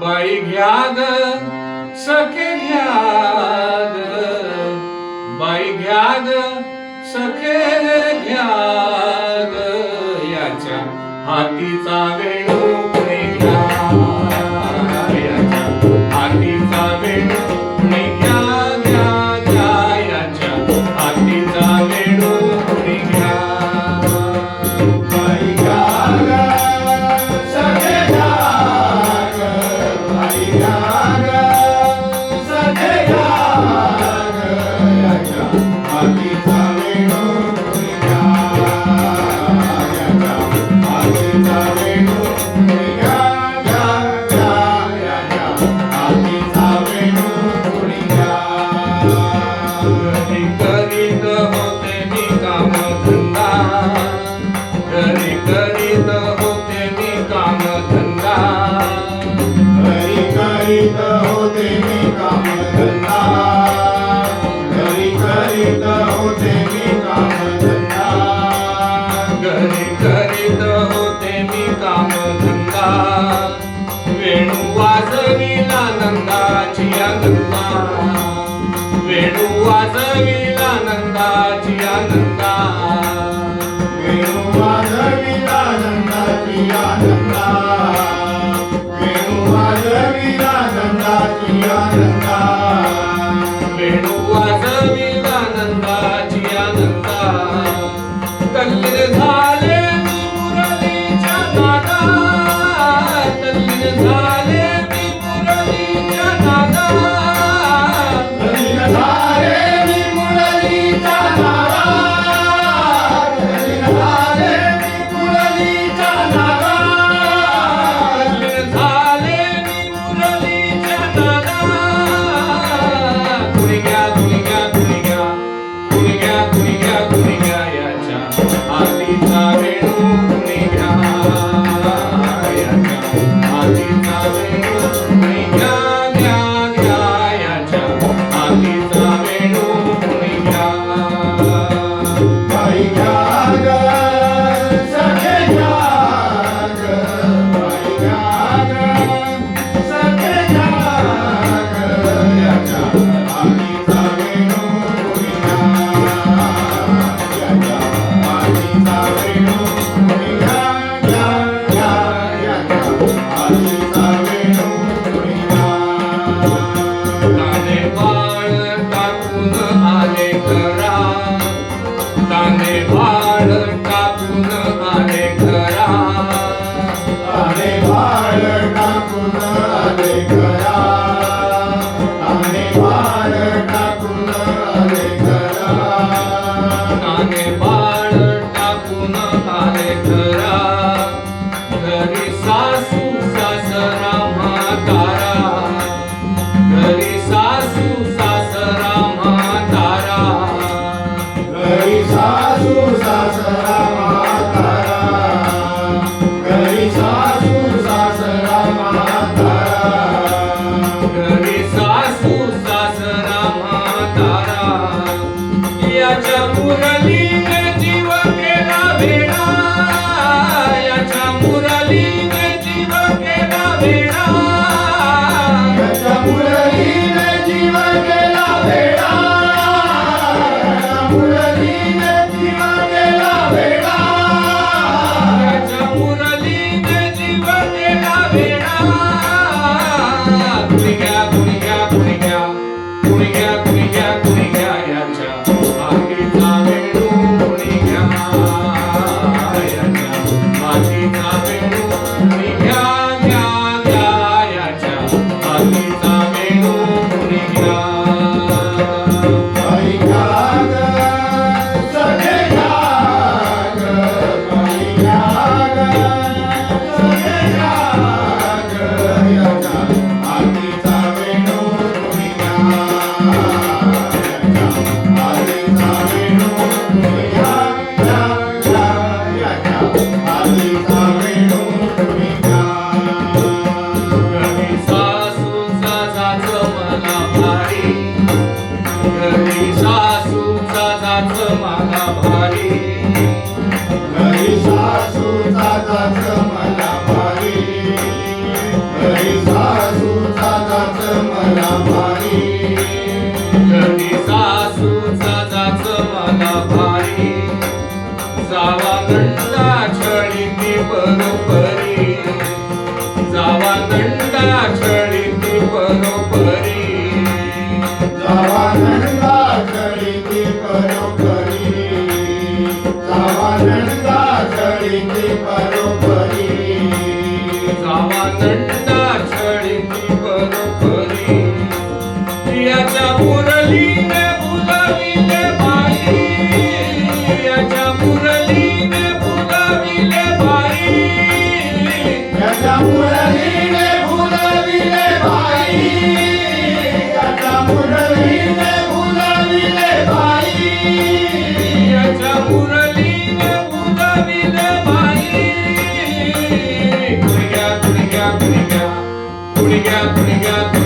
बाई घ्या ग सखे घ्या ग बाई घ्या ग सखे घ्या ग याच्या हातीचा वेळ ಹರಿನಾಗ 가는가 외로운 Praise பரோபரி சாமான் Obrigado, obrigado.